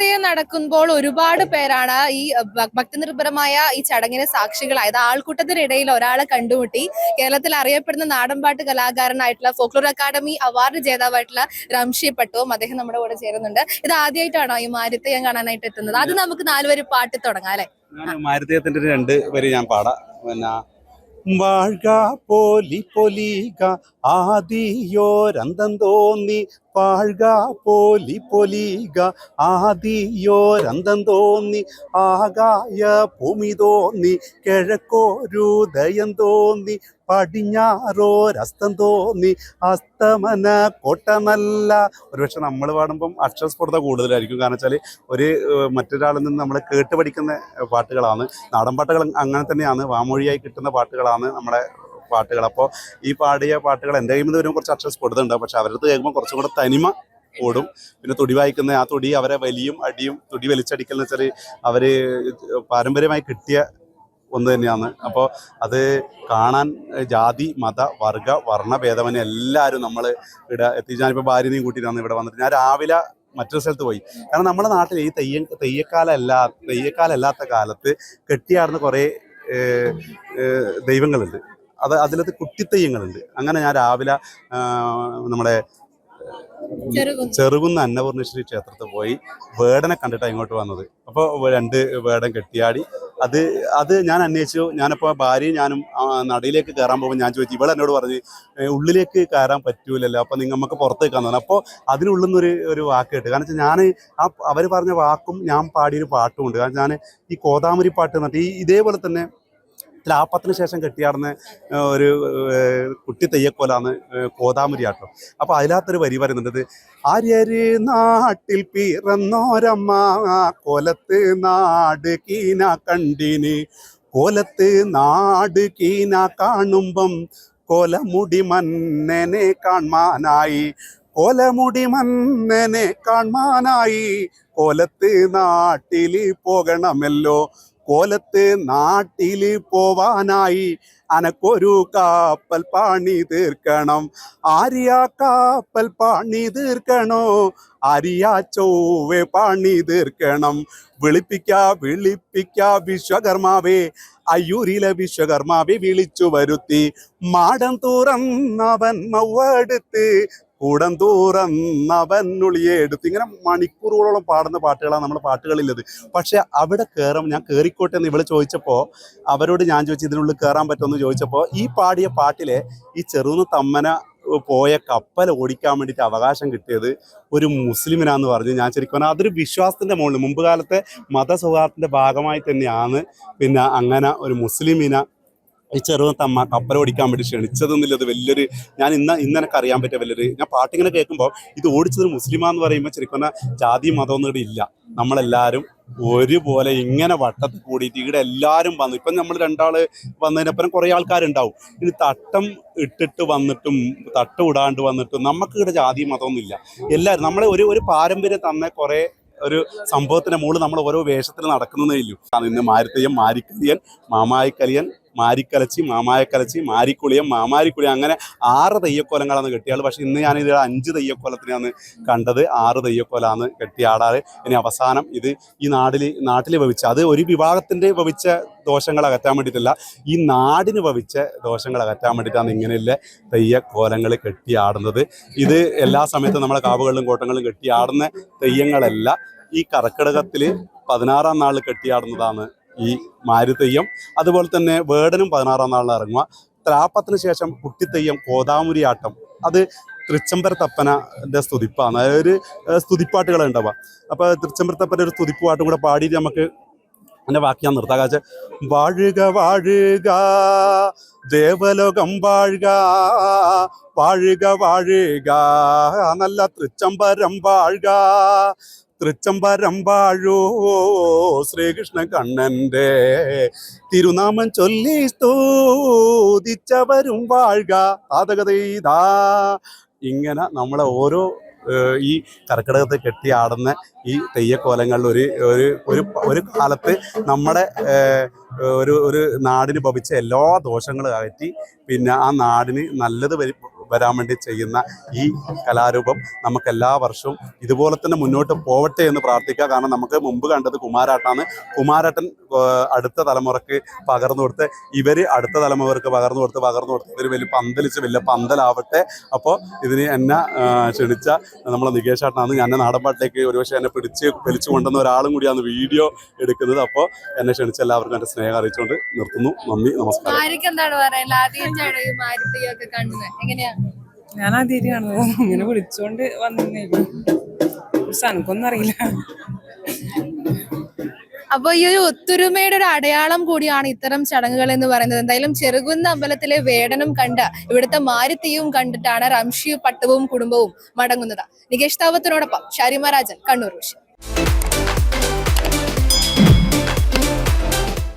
മാരിത്തേയം നടക്കുമ്പോൾ ഒരുപാട് പേരാണ് ഈ ഭക്തനിർഭരമായ ഈ ചടങ്ങിന് സാക്ഷികളായത്. ആൾക്കൂട്ടത്തിനിടയിൽ ഒരാളെ കണ്ടുമുട്ടി കേരളത്തിൽ അറിയപ്പെടുന്ന നാടൻപാട്ട് കലാകാരനായിട്ടുള്ള ഫോക്ലോർ അക്കാദമി അവാർഡ് ജേതാവായിട്ടുള്ള റംഷി പട്ടുവും അദ്ദേഹം നമ്മുടെ കൂടെ ചേരുന്നുണ്ട്. ഇത് ആദ്യമായിട്ടാണോ ഈ മാരിത്തേയം കാണാനായിട്ട് എത്തുന്നത്? അത് നമുക്ക് നാലുപേര് പാട്ട് തുടങ്ങാം അല്ലെ? ഞാൻ മാരുതേയത്തിന്റെ രണ്ട് വരി ഞാൻ പാടാം. പിന്നെ വാഴ പോലി പൊലിക ആദിയോരന്തം തോന്നി വാഴ്ക പോലി പൊലിക ആദിയോരന്തം തോന്നി ആകായ ഭൂമി തോന്നി കിഴക്കോരുദയം തോന്നി പടിഞ്ഞാറോരസ്തം തോന്നി അസ്തമന കോട്ടമല്ല ഒരുപക്ഷെ നമ്മൾ പാടുമ്പം അക്ഷരസ്ഫുടത കൂടുതലായിരിക്കും. കാരണം വെച്ചാൽ ഒരു മറ്റൊരാളിൽ നിന്ന് നമ്മൾ കേട്ട് പഠിക്കുന്ന പാട്ടുകളാണ്. നാടൻ പാട്ടുകൾ അങ്ങനെ തന്നെയാണ്. വാമൊഴിയായി കിട്ടുന്ന പാട്ടുകളാണ് നമ്മുടെ പാട്ടുകൾ. അപ്പോൾ ഈ പാടിയ പാട്ടുകൾ എന്റെ കയ്യിൽ നിന്ന് വരുമ്പോൾ കുറച്ച് കൊടുത്തുണ്ട് പക്ഷെ അവരടുത്ത് കേൾക്കുമ്പോൾ കുറച്ചും കൂടെ തനിമ കൂടും. പിന്നെ തുടി വായിക്കുന്ന ആ തുടി അവരെ വലിയും അടിയും തുടി വലിച്ചടിക്കൽ എന്ന് വെച്ചാൽ അവർ പാരമ്പര്യമായി കിട്ടിയ ഒന്ന് തന്നെയാണ്. അപ്പോൾ അത് കാണാൻ ജാതി മത വർഗ വർണ ഭേദമന്യേ എല്ലാവരും നമ്മൾ ഇവിടെ എത്തി. ഞാനിപ്പോൾ ഭാര്യനെയും കൂട്ടിയിട്ടാണ് ഇവിടെ വന്നിട്ട്. ഞാൻ രാവിലെ മറ്റൊരു സ്ഥലത്ത് പോയി. കാരണം നമ്മുടെ നാട്ടിൽ ഈ തെയ്യ തെയ്യക്കാലല്ല തെയ്യക്കാലല്ലാത്ത കാലത്ത് കെട്ടിയാടുന്ന കുറേ ദൈവങ്ങളുണ്ട്. അത് അതിലത്തെ കുട്ടിത്തെയ്യങ്ങളുണ്ട്. അങ്ങനെ ഞാൻ രാവിലെ നമ്മുടെ ചെറുകുന്ന്. അന്നപൂർണേശ്വരി ക്ഷേത്രത്തിൽ പോയി വേടനെ കണ്ടിട്ടാണ് ഇങ്ങോട്ട് വന്നത്. അപ്പോൾ രണ്ട് വേടൻ കെട്ടിയാടി. അത് അത് ഞാൻ അന്വേഷിച്ചു. ഞാനിപ്പോൾ ഭാര്യയും ഞാനും നടയിലേക്ക് കയറാൻ പോകുമ്പോൾ ഞാൻ ചോദിച്ചു ഇവിടെ എന്നോട് പറഞ്ഞ് "ഏ, ഉള്ളിലേക്ക് കയറാൻ പറ്റൂലല്ലോ. അപ്പോൾ നിങ്ങൾ നമുക്ക് പുറത്തേക്ക് വന്നത് അപ്പോൾ അതിനുള്ളിൽ നിന്നൊരു ഒരു വാക്ക് കേട്ട്. കാരണം വെച്ചാൽ ഞാൻ ആ അവർ പറഞ്ഞ വാക്കും ഞാൻ പാടിയൊരു പാട്ടുമുണ്ട് കാരണം ഞാൻ ഈ കോതാമരി പാട്ട് എന്നിട്ട് ഈ ഇതേപോലെ തന്നെ ലാപ്പത്തിന് ശേഷം കെട്ടിയാടുന്ന ഒരു കുട്ടി തെയ്യക്കോലാണ് ഏ, കോതാമരി ആട്ടം. അപ്പോൾ അതിനകത്തൊരു വരി വരുന്നുണ്ട് ആര്യര് നാട്ടിൽ പിറന്നോരമ്മ കൊലത്ത് നാട് കീന കണ്ടിന്. കോലത്ത് നാട് കീന കാണുമ്പം കൊലമുടി മന്നനെ കാണാനായി കൊലമുടി മന്നനെ കാണാനായി കോലത്ത് നാട്ടിൽ പോകണമല്ലോ. കോലത്ത് നാട്ടിൽ പോവാനായി അനക്കൊരു കാപ്പൽ പാണി തീർക്കണം. ആര്യ കാപ്പൽ പാണി തീർക്കണോ? ആര്യ ചൊവ്വെ പാണി തീർക്കണം. വിളിപ്പിക്ക വിളിപ്പിക്ക വിശ്വകർമാവേ. അയ്യൂരിലെ വിശ്വകർമാവെ വിളിച്ചു വരുത്തി. മാടം തുറന്നവൻ മൗവെടുത്ത് കൂടം തുറന്നവൻ ഉളിയെടുത്ത് ഇങ്ങനെ മണിക്കൂറുകളോളം പാടുന്ന പാട്ടുകളാണ് നമ്മുടെ പാട്ടുകളില്ലത് പക്ഷെ അവിടെ കയറും ഞാൻ കയറിക്കോട്ടെ എന്ന് ഇവൾ ചോദിച്ചപ്പോൾ അവരോട് ഞാൻ ചോദിച്ചു ഇതിനുള്ളിൽ കയറാൻ പറ്റുമെന്ന് ചോദിച്ചപ്പോൾ ഈ പാടിയ പാട്ടിലെ ഈ ചെറുന്ന് തമ്മന പോയ കപ്പൽ ഓടിക്കാൻ വേണ്ടിയിട്ട് അവകാശം കിട്ടിയത് ഒരു മുസ്ലിമിനാന്ന് പറഞ്ഞു. ഞാൻ ശരിക്കും പറഞ്ഞാൽ അതൊരു വിശ്വാസത്തിന്റെ മുകളിൽ മുമ്പ് കാലത്തെ മതസൗഹാർദ്ദത്തിന്റെ ഭാഗമായി തന്നെയാണ്. പിന്നെ അങ്ങനെ ഒരു മുസ്ലിമിനെ ഈ ചെറുതമ്മ തമ്മ കപ്പൽ ഓടിക്കാൻ വേണ്ടി ക്ഷണിച്ചതെന്നുള്ളത് വലിയൊരു ഞാൻ ഇന്ന് ഇന്ന് എനിക്ക് അറിയാൻ പറ്റിയ വലിയൊരു ഞാൻ പാട്ടിങ്ങനെ കേൾക്കുമ്പോൾ ഇത് ഓടിച്ചത് മുസ്ലിമാന്ന് പറയുമ്പോൾ ശരിക്കും ജാതി മതമൊന്നും ഇവിടെ ഇല്ല. നമ്മളെല്ലാവരും ഒരുപോലെ ഇങ്ങനെ വട്ടത്തിൽ കൂടിയിട്ട് ഇവിടെ എല്ലാവരും വന്നു. ഇപ്പം നമ്മൾ രണ്ടാൾ വന്നതിനപ്പുറം കുറേ ആൾക്കാരുണ്ടാവും. ഇനി തട്ടം ഇട്ടിട്ട് വന്നിട്ടും തട്ട് ഇടാണ്ട് വന്നിട്ടും നമുക്ക് ഇവിടെ ജാതി മതമൊന്നുമില്ല എല്ലാവരും നമ്മളെ ഒരു ഒരു പാരമ്പര്യം തന്നെ കുറേ ഒരു സംഭവത്തിന്റെ മുകളിൽ നമ്മൾ ഓരോ വേഷത്തിൽ നടക്കുന്നതേ ഇല്ലു. ഇന്ന് മാരുത്തയ്യൻ മാരിക്കലിയൻ മാമായിക്കലിയൻ മാരിക്കലച്ചി മാമായക്കലച്ചി മാരിക്കുളിയം മാമാരിക്കുളിയം അങ്ങനെ ആറ് തെയ്യക്കോലങ്ങളാണ് കെട്ടിയാൾ പക്ഷേ ഇന്ന് ഞാൻ ഇത് അഞ്ച് തെയ്യക്കോലത്തിനാണ് കണ്ടത്. ആറ് തെയ്യക്കോലാണ് കെട്ടിയാടാറ് ഇനി അവസാനം ഇത് ഈ നാടിൽ നാട്ടിൽ ഭവിച്ച അത് ഒരു വിഭാഗത്തിന്റെ ഭവിച്ച ദോഷങ്ങൾ അകറ്റാൻ വേണ്ടിയിട്ടല്ല ഈ നാടിന് ഭവിച്ച ദോഷങ്ങൾ അകറ്റാൻ വേണ്ടിയിട്ടാണ് ഇങ്ങനെയുള്ള തെയ്യക്കോലങ്ങൾ കെട്ടിയാടുന്നത് ഇത് എല്ലാ സമയത്തും നമ്മളെ കാവുകളിലും കോട്ടങ്ങളിലും കെട്ടിയാടുന്ന തെയ്യങ്ങളല്ല ഈ കർക്കിടകത്തിൽ പതിനാറാം നാളിൽ കെട്ടിയാടുന്നതാണ് ഈ മാരുതെയ്യം അതുപോലെ തന്നെ വേടനും പതിനാറാം നാളിൽ ഇറങ്ങുക. ത്രാപ്പത്തിന് ശേഷം കുട്ടിത്തെയ്യം കോതാമുരിയാട്ടം അത് തൃച്ചംബര തപ്പനന്റെ സ്തുതിപ്പാണ്. അതായത് ഒരു സ്തുതിപ്പാട്ടുകൾ ഉണ്ടാവുക. അപ്പോൾ തൃച്ചംബര ഒരു സ്തുതിപ്പാട്ടും കൂടെ പാടിയിട്ട് നമുക്ക് എന്റെ ബാക്കി ഞാൻ നിർത്താം. കാച്ച വാഴുക വാഴുക ദേവലോകം വാഴുക വാഴുക വാഴുക നല്ല തൃച്ചംബരം വാഴുക തൃച്ചംബരം ശ്രീകൃഷ്ണ കണ്ണന്റെ തിരുനാമം ചൊല്ലി സ്തോതിച്ചവരും വാഴുക. താതകതീതാ ഇങ്ങനെ നമ്മളെ ഓരോ ഈ കർക്കിടകത്തെ കെട്ടിയാടുന്ന ഈ തെയ്യക്കോലങ്ങളിൽ ഒരു ഒരു ഒരു ഒരു കാലത്ത് നമ്മുടെ ഒരു ഒരു നാടിന് ഭവിച്ച എല്ലാ ദോഷങ്ങളും അകറ്റി പിന്നെ ആ നാടിന് നല്ലത് വരി. വരാൻ വേണ്ടി ചെയ്യുന്ന ഈ കലാരൂപം നമുക്ക് എല്ലാ വർഷവും ഇതുപോലെ തന്നെ മുന്നോട്ട് പോവട്ടെ എന്ന് പ്രാർത്ഥിക്കുക. കാരണം നമുക്ക് മുമ്പ് കണ്ടത് കുമാരാട്ടാണ്. കുമാരാട്ടൻ അടുത്ത തലമുറയ്ക്ക് പകർന്നു കൊടുത്ത് ഇവർ അടുത്ത തലമുറയ്ക്ക് പകർന്നു കൊടുത്ത് പകർന്നു കൊടുത്ത് ഇവർ വലിയ പന്തലിച്ച് വലിയ പന്തലാവട്ടെ. അപ്പോൾ ഇതിന് എന്നെ ക്ഷണിച്ച നമ്മളെ നികേഷാട്ടനാണ് ഞാൻ നാടൻപാട്ടിലേക്ക് ഒരുപക്ഷെ എന്നെ പിടിച്ച് വലിച്ചു കൊണ്ടുവന്ന ഒരാളും കൂടിയാണ് വീഡിയോ എടുക്കുന്നത്. അപ്പോൾ എന്നെ ക്ഷണിച്ച എല്ലാവർക്കും എന്റെ സ്നേഹം അറിയിച്ചുകൊണ്ട് നിർത്തുന്നു. നന്ദി നമസ്കാരം. മാരിക്ക് എന്താണ് ഞാൻ അതിരിയാണ്. ഇങ്ങനെ വിളിച്ചോണ്ട് വന്നേ എനിക്കൊന്നും അറിയില്ല. അപ്പൊ ഈ ഒരു ഒത്തൊരുമയുടെ ഒരു അടയാളം കൂടിയാണ് ഇത്തരം ചടങ്ങുകൾ എന്ന് പറയുന്നത്. എന്തായാലും ചെറുകുന്ന അമ്പലത്തിലെ വേടനും കണ്ട ഇവിടുത്തെ മാരുത്തിയും കണ്ടിട്ടാണ് റംഷി പട്ടവും കുടുംബവും മടങ്ങുന്നത്. നികേഷ് താവത്തിനോടൊപ്പം ഷാരിമ രാജൻ കണ്ണൂർ വിഷയം.